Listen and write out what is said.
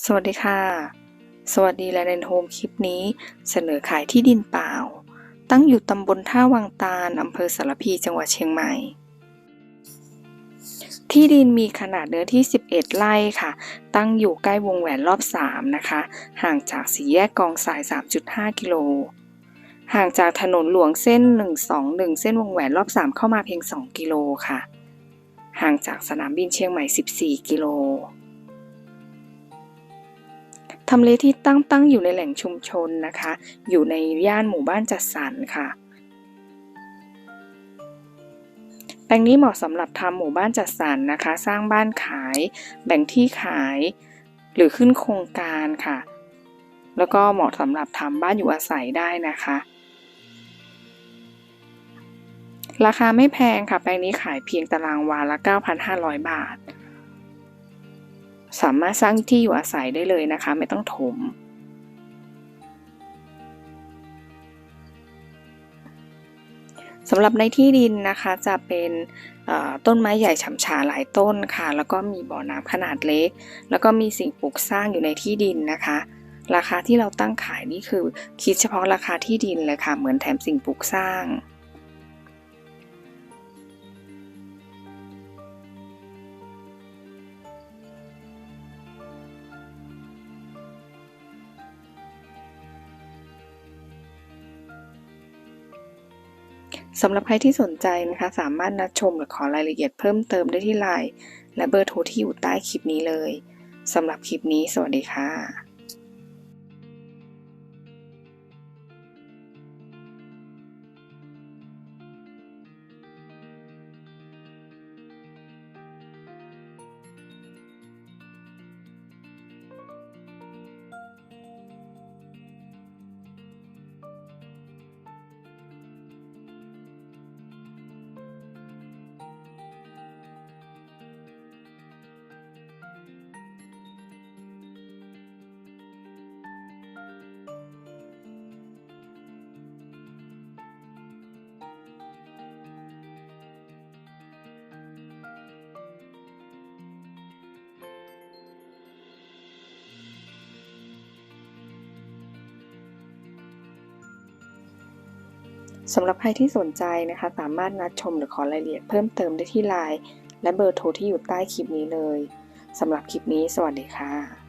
สวัสดีค่ะ สวัสดีแลนด์โฮมคลิปนี้เสนอขายที่ดินเปล่า ตั้งอยู่ตำบลท่าวังตาลอำเภอสารพีจังหวัดเชียงใหม่ ที่ดินมีขนาดเนื้อที่ 11 ไร่ค่ะ ตั้งอยู่ใกล้วงแหวนรอบ 3 นะคะ ห่างจากสี่แยกกองสาย 3.5 กิโล ห่างจากถนนหลวงเส้น 121 เส้นวงแหวนรอบ 3 เข้ามาเพียง 2 กิโลค่ะ ห่างจากสนามบินเชียงใหม่ 14 กิโล ทำเลที่ตั้งตั้งอยู่ในแหล่งชุมชนนะคะ อยู่ในย่านหมู่บ้านจัดสรรค่ะ แปลงนี้เหมาะสำหรับทำหมู่บ้านจัดสรรนะคะ สร้างบ้านขาย แบ่งที่ขาย หรือขึ้นโครงการค่ะ แล้วก็เหมาะสำหรับทำบ้านอยู่อาศัยได้นะคะราคาไม่แพงค่ะ แปลงนี้ขายเพียงตารางวาละ 9,500 บาท สามารถสร้างที่อยู่อาศัยได้เลยนะคะ ไม่ต้องถม สำหรับในที่ดินนะคะจะเป็นต้นไม้ใหญ่ฉ่ำชาหลายต้นค่ะ แล้วก็มีบ่อน้ำขนาดเล็ก แล้วก็มีสิ่งปลูกสร้างอยู่ในที่ดินนะคะ ราคาที่เราตั้งขายนี่คือคิดเฉพาะราคาที่ดินเลยค่ะ เหมือนแถมสิ่งปลูกสร้าง สำหรับใครที่สนใจนะคะ สามารถนัดชมหรือขอรายละเอียดเพิ่มเติมได้ที่ไลน์และเบอร์โทรที่อยู่ใต้คลิปนี้เลยสำหรับคลิปนี้สวัสดีค่ะ สำหรับใครที่สนใจนะคะ สามารถนัดชมหรือขอรายละเอียดเพิ่มเติมได้ที่ไลน์และเบอร์โทรที่อยู่ใต้คลิปนี้เลยสำหรับคลิปนี้ สวัสดีค่ะ